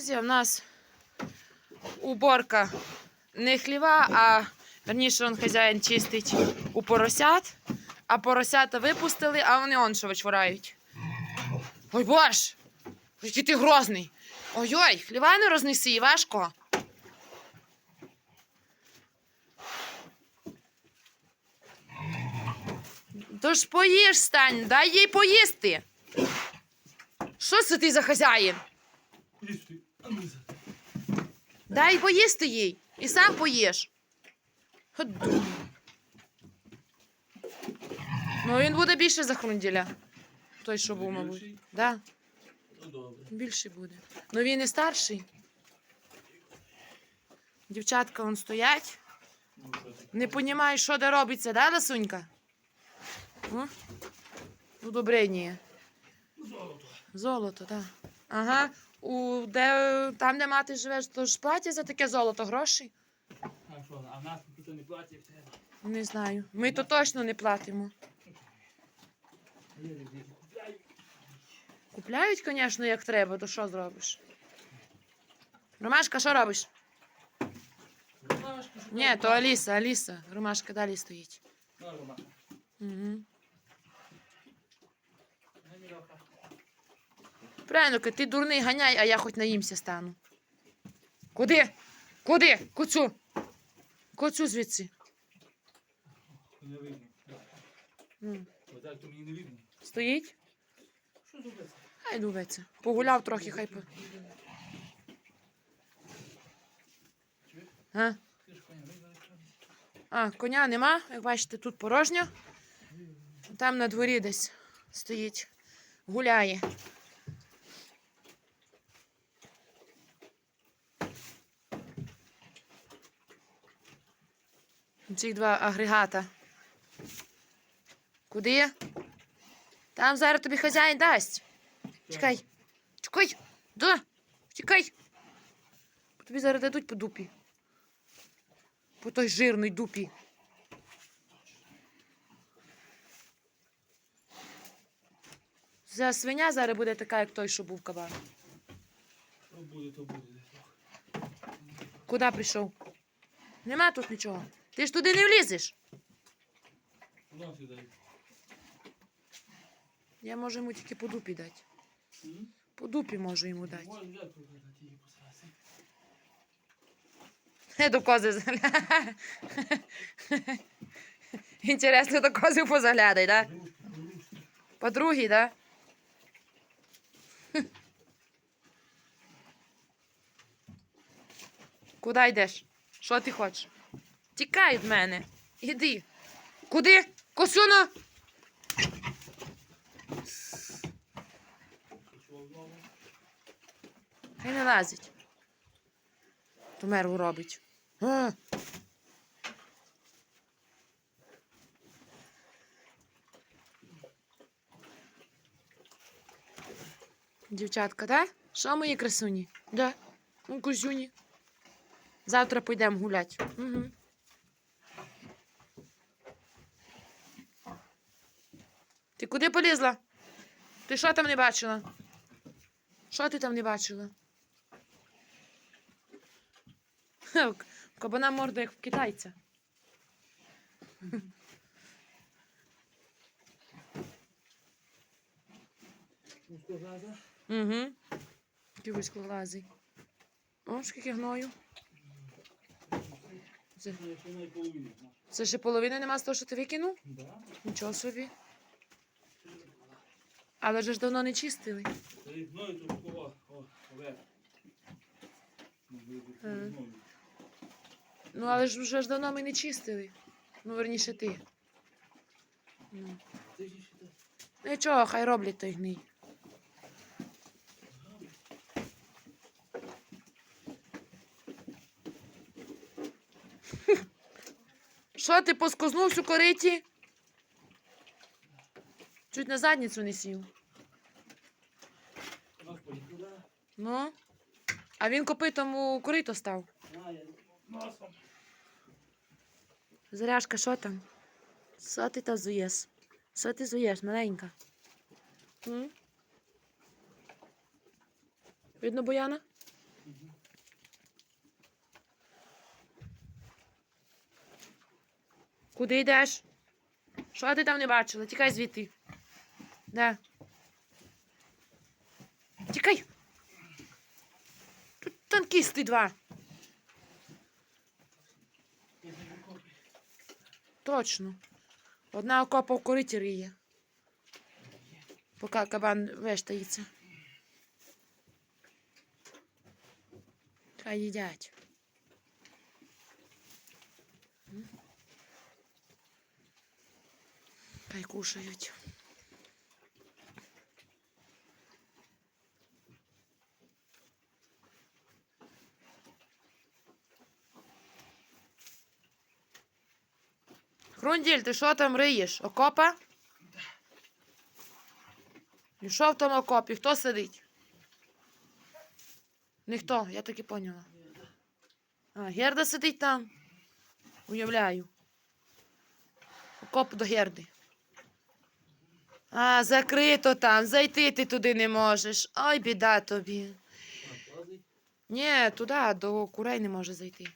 Друзі, в нас уборка не хліва, а верніше он хазяїн чистить у поросят, а поросята випустили, а вони он що вичворають. Ой бож! Який ти грозний! Ой-ой, хліва не рознеси, важко. Тож поїж, стань, дай їй поїсти. Що це ти за хазяїн? Дай поїсти їй і сам поїш. Ну він буде більше за хрунділя. Той, що був, мабуть. Да, Ну добре. більший буде. Ну він і старший. Дівчатка вон стоять. Ну? Не розумію, що де робиться, да, Ласунька? О? Удобрення. Золото. Золото, так. Ага. У, де, там, де мати живеш, то ж платять за таке золото гроші? А що, а в нас тут не платять. Не знаю. Ми то точно не платимо. Купляють. Звісно, як треба, то що зробиш? Ромашка, що робиш? Ромашку шукай. Ні, то Аліса, Аліса. Ромашка далі стоїть. Ромашка. Угу. На, Міроха. Правильно, ти дурний ганяй, а я хоч наїмся стану. Куди? Куди? Куцю? Куцю звідси. Не видно. М. Отак то мені не видно. Стоїть? Що зробити? Хай дубиться. Погуляв трохи, хай по. А? Ти ж коня видно, а, коня нема. Як бачите, тут порожньо. Там на дворі десь стоїть. Гуляє. Ці два агрегата. Куди? Там зараз тобі хазяїн дасть. Чекай. Чекай. Да. Чекай. Тобі зараз дадуть по дупі. По той жирний дупі. За свиня зараз буде така, як той, що був кабан. Що буде, то буде. Куди прийшов? Нема тут нічого. Ти ж туди не влізеш. Я можу йому тільки по дупі дати. По дупі можу йому дати. Не до кози заглядай. Інтересно, до кози позаглядай, так? Да? По другій, да? Куди йдеш? Що ти хочеш? Тікай від мене. Іди. Куди? Косуно? Хай не лазить. То мерву робить. А. Дівчатка, да? Що мої красуні? Да. Ну, кузюні. Завтра підемо гуляти. Угу. Ти куди полізла? Ти що там не бачила? Що ти там не бачила? Кабана морда, як в китайця. Угу. Такий вузькоглазий. О, скільки гною. Це, Це ще половина. це ще половини нема з того, що ти викинув? Да? Нічого собі. Але ж давно не чистили. Гною тут кого? Ну. Ну, але ж вже ж давно ми не чистили. Ну, верніше ти. Ну. Так. Нічого, хай роблять той гний. Що ти поскознувся у кориті? Чуть на задницю не сів. Ну. А він копитом у корито став. Заряжка, що там? Що ти та зуєш? Що ти зуєш, маленька? М? Видно Бояна? Куди йдеш? Що ти там не бачила? Тікай звідти. Де? Тікай. Тут танкісти два. Точно. Одна окопа в кориті риє. Поки кабан вештається. Хай їдять. Хай кушають. Хрунділь, ти що там риєш? Окопа? І що в тому окопі? Хто сидить? Ніхто, я так і поняла. А, Герда сидить там. Уявляю. Окоп до Герди. А, закрито там, зайти ти туди не можеш. Ой, біда тобі. Ні, туди, до курей не може зайти.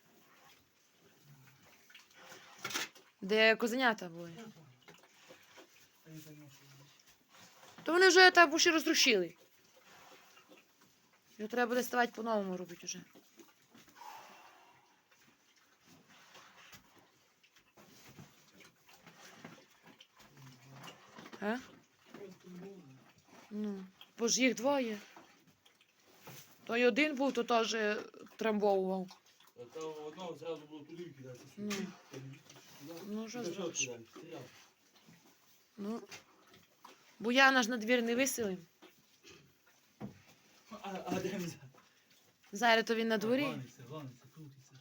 Де козенята були. То вони вже так буші розрушили. Його треба буде ставати по-новому робити вже. А? Ну, бо ж їх двоє. Той один був, то теж трамбовував. Та одного зразу було туди кидати. Ну. Ну, що зробиш? Ну. Я наш на двір не виселив. А, а де він? Зараз то він на дворі. Гониться, гониться, крутиться.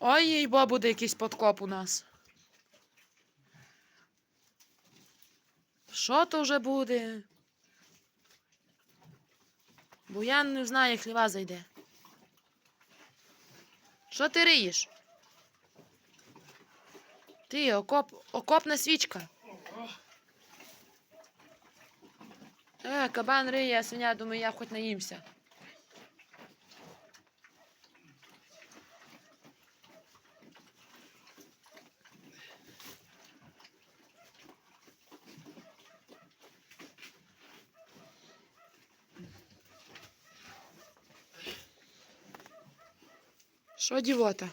Ой, їй бо буде якийсь подкоп у нас. Що то вже буде? Буян не знає, хліва зайде. Що ти риєш? Ти, окоп, окопна свічка. Е, кабан риє, а свиня, думаю, я хоч наїмся. Що, дівота?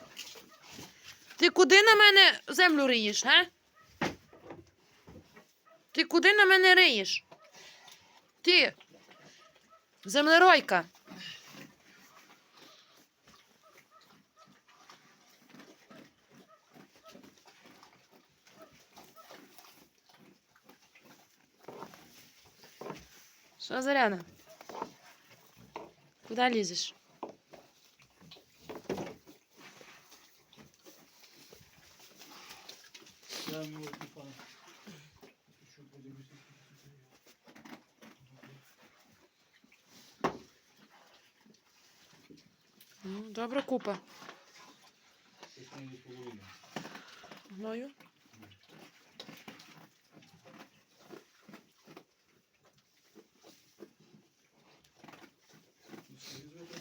Ти куди на мене землю риєш, га? Ти куди на мене риєш? Ти. Землеройка. Що, Заряна? Куди лізеш? Я йому телефон. Що подивитися? Ну, добра купа. Щось не від половини. Гною. Що візьмете?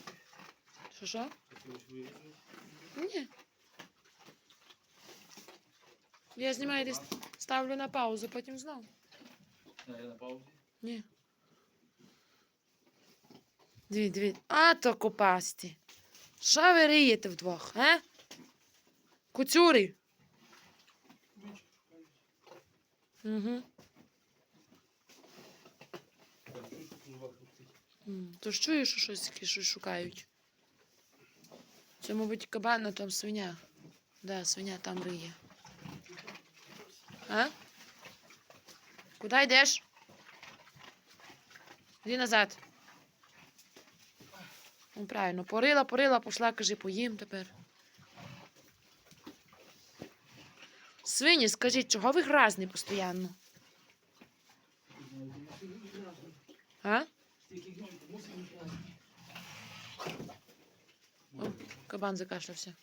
Що що? Що ви візьмете? Ні. Я знімаю десь ставлю на паузу, потім знову. Я на паузі. Ні. Дві, дві. А то купасті. Що ви риєте вдвох, а? Куцюри. Угу. То ж чуєш, що щось таке щось шукають. Це, мабуть, кабан, а там свиня. Да, свиня там риє. А? Куди йдеш? Іди назад. Ну, правильно, порила, порила, пішла, каже, поїм тепер. Свині, скажіть, чого ви гразні постійно? А? О, кабан закашлявся.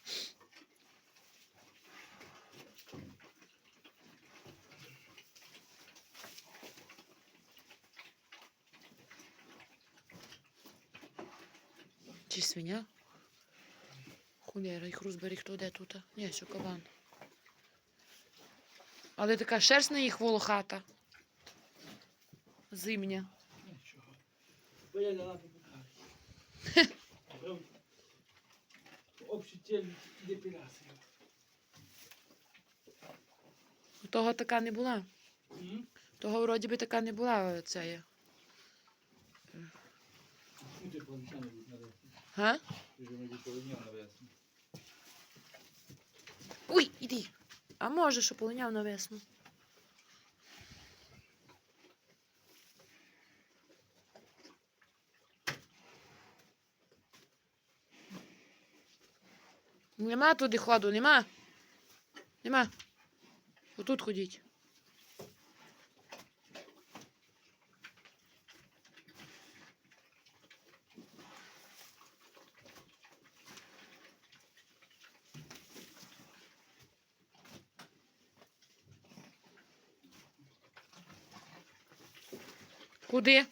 Чи свиня? Кулера, їх розберіг хто де тут. Ні, що кабан. Але така шерсть на їх волохата. Зимня. Нічого. Тіль депіляція. Того така не була. Того вроді би така не була ця. Га? Ой, іди. А може, що полиняв на весну. Нема туди ходу, нема. Нема. Отут ходіть. Куди?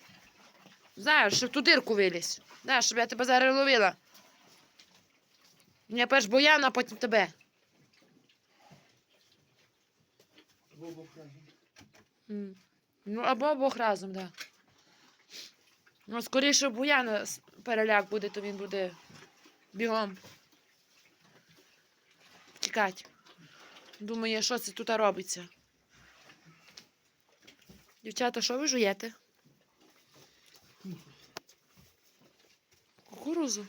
Знаєш, щоб ту дирку вилізь. Да, щоб я тебе зараз ловила. Я перш бояна, а потім тебе. Бобок разом. Ну, або Бог разом, так. Да. Ну, скоріше Буяна с- переляк буде, то він буде бігом. Тікать. Думає, що це тут робиться. Дівчата, що ви жуєте? Кукурузу.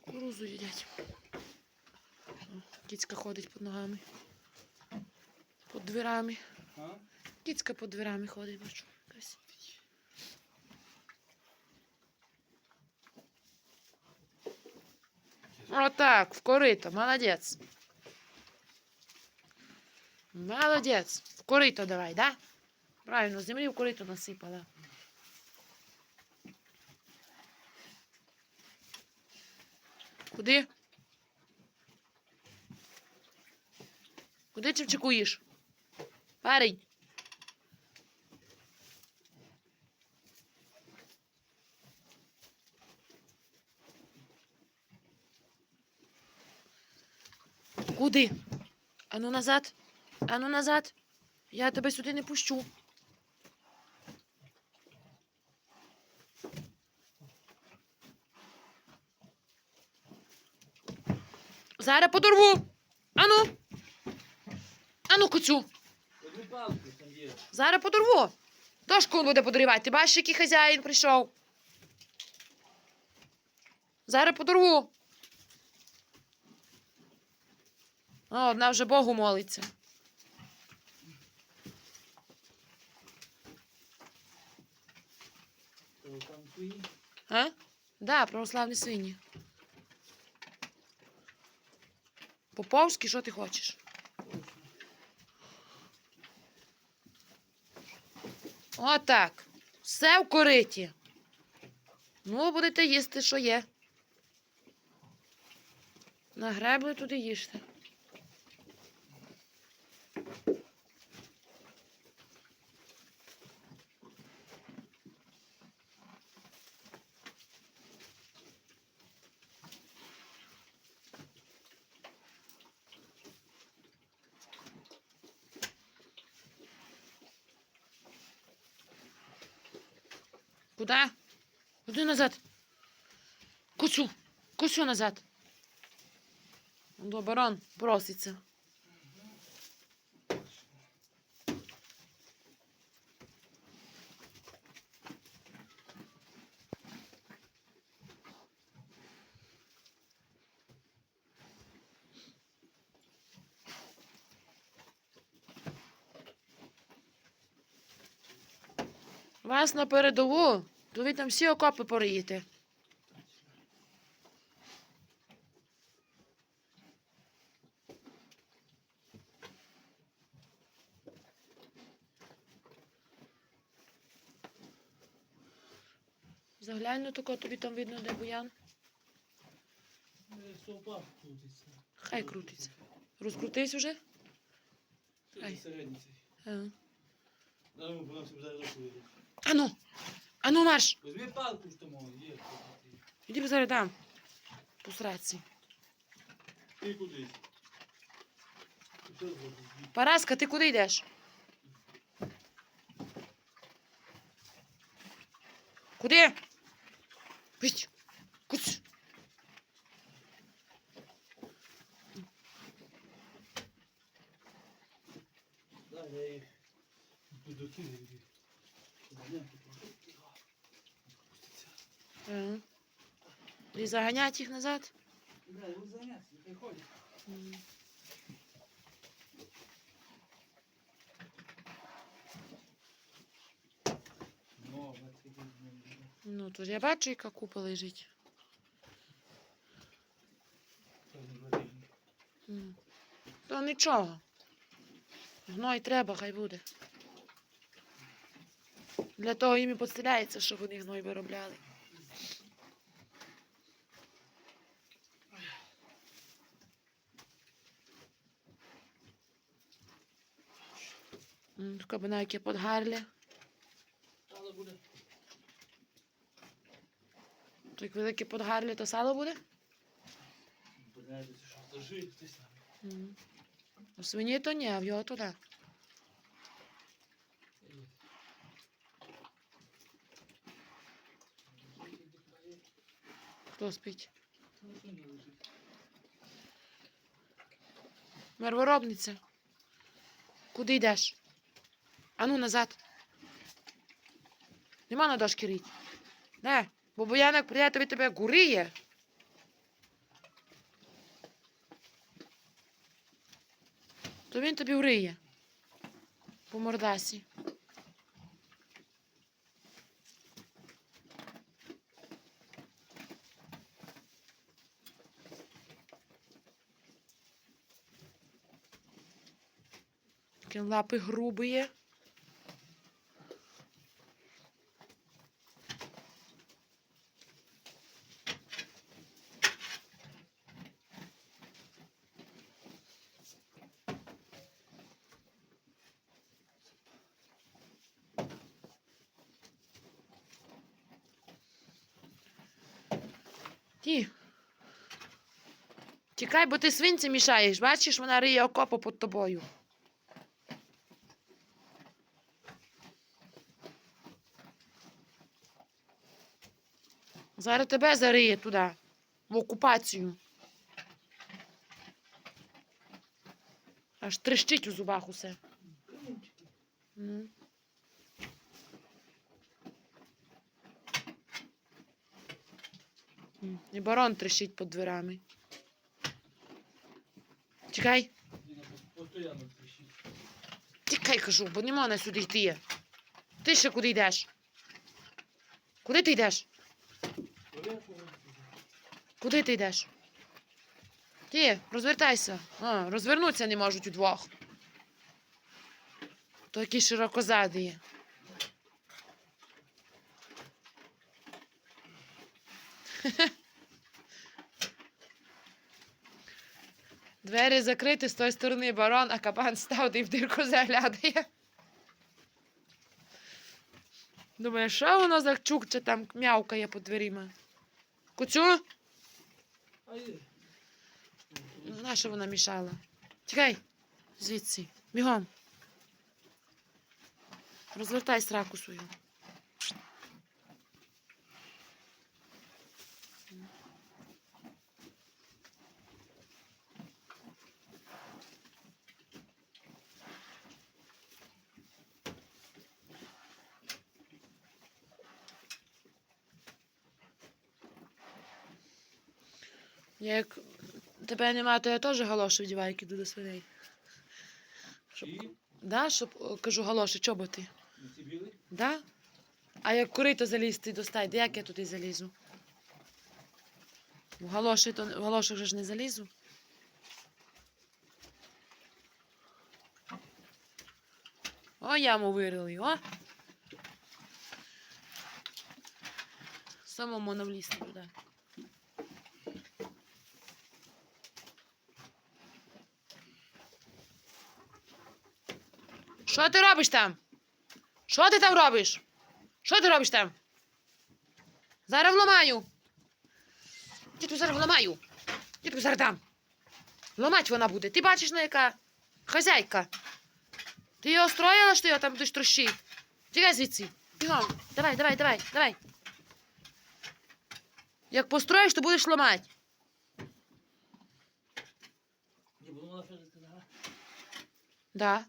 Кукурузу їдять. Кіцька ходить під ногами. Під дверами. Кіцька під дверами ходить, бачу. Якась. Отак, в корито, молодець. Молодець. В корито давай, да? Правильно, землі в корито насипала. Куди? Куди чевчикуєш? Парень. Куди? Ану назад. Ану назад. Я тебе сюди не пущу. Зараз подорву. Ану. Ану, є. Зараз подорву. Дошку буде подорівати. Ти бачиш, який хазяїн прийшов. Зараз подорву. О, одна вже Богу молиться. А? Да, православні свині. Поповські, що ти хочеш? Отак. Все в кориті. Ну, будете їсти, що є. Нагребли туди їжте. Куда? Куди назад? Кусю, кусю назад. До баран проситься. Вас на передову, то ви там всі окопи пориєте. Заглянь на тако, тобі там видно, де буян. Е, крутиться. Хай крутиться. Розкрутись уже? Це середній цей. Ага. Воно зараз. Ану, ану марш. Візьми палку ж тому, є. Іди б зараз дам. По сраці. Ти. Що зробиш? Параска, ти куди йдеш? Куди? Пить. Куць. Да, я їх тут докидаю. Ага. І заганять їх назад. Бля, його заняться, нехай ходять. Ну, бачите, як він, Ну, тут я бачу, яка купа лежить. це не. М. То нічого. Гной треба, хай буде. Для того їм і підстріляється, щоб вони гной виробляли. М, Кабана, яке подгарлі. Але буде. То як велике подгарлі, то сало буде? Бля, це що, зажив, ти сам. У свині то ні, а в його то да. Хто спить? Мерворобниця. Куди йдеш? Ану назад. Нема на дошки рить. Не, бо Бояник прийде тобі тебе гуріє. То він тобі вриє. По мордасі. Такі лапи грубі. Ті. Тікай, бо ти свинці мішаєш. Бачиш, вона риє окопу під тобою. Зараз тебе зариє туди, в окупацію. Аж трещить у зубах усе. І барон трещить під дверами. Чекай, тікай, кажу, бо не сюди йти. Ти ще куди йдеш? Куди ти йдеш? Куди ти йдеш? Ти, розвертайся. А, розвернутися не можуть удвох. То який широкозадий є. Двері закриті з тої сторони барон, а кабан став і в дирку заглядає. Думає, що воно за чукче там м'явкає під дверима? Куцю? Ну, на що вона мішала. Тікай звідси. Бігом. Розвертай сраку свою. Як тебе нема, то я теж галоші вдіваю, як іду до свиней. Щоб, І? да, щоб, кажу, галоші, чоботи. На ці білий? Да? А як курито залізти достай, де як я туди залізу? В галоші, то, в галошах же ж не залізу. О, яму вирили, о! Самому можна влізти туди. Що ти робиш там? Що ти там робиш? Що ти робиш там? Зараз вламаю. Тут зараз вламаю. Тобі зараз дам. Ламать вона буде. Ти бачиш, на яка хазяйка. Ти його строїла, що його там будеш трощити? Тікай звідси. Бігом. Давай, давай, давай, давай. Як построїш, то будеш ламати. Да.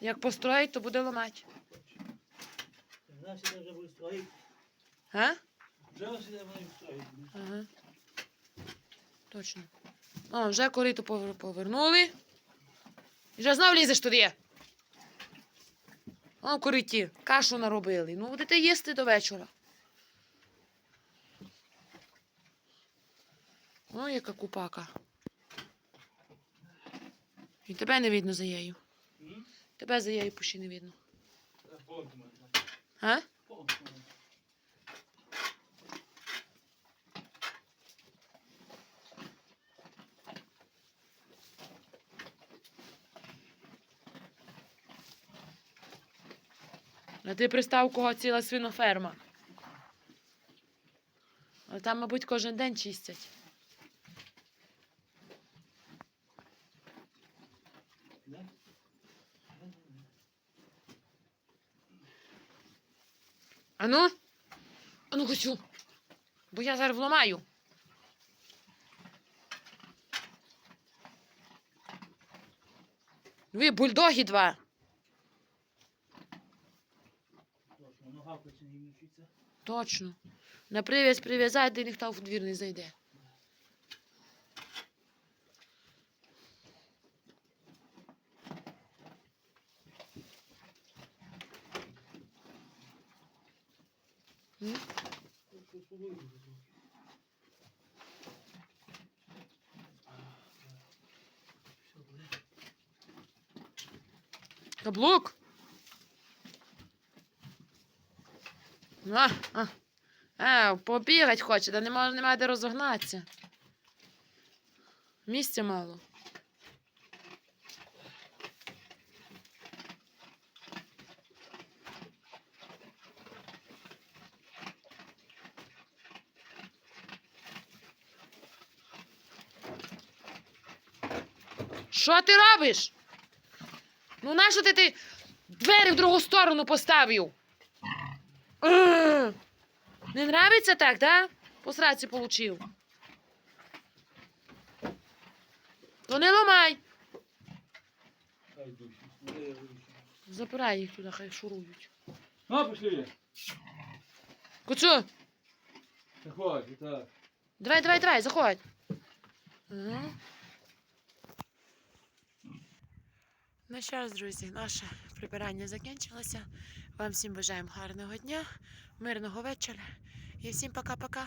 Як построїть, то буде ламати. Сюди вже буде строїти. А? Вже сюди буде строїти. Ага. Точно. О, вже корито повернули. І вже знов лізеш туди. О, кориті, кашу наробили. Ну, будете їсти до вечора. О, яка купака. І тебе не видно за нею. Тебе за нею пущі не видно. А? А ти пристав, кого ціла свиноферма. А там, мабуть, кожен день чистять. Да? Ану? Ану, хочу. Бо я зараз вламаю. Ви бульдоги два. Точно. На прив'яз прив'язати, і ніхто в двір не зайде. М? Що спробуй. Все буде. Каблук. А, а. А, побігать хоче, та нема, нема де розогнатися. Місця мало. Що ти робиш? Ну нащо ти, ти двері в другу сторону поставив? Не нравиться так, да? По сраці получив. То не. Буде. Запирай їх туди, хай шурують. Ну, пішли. Куцу, Заходь, так. давай, давай, давай, заходь. Ага. Ну що ж, друзі, наше прибирання закінчилося. Вам всім бажаємо гарного дня, мирного вечора і всім пока-пока.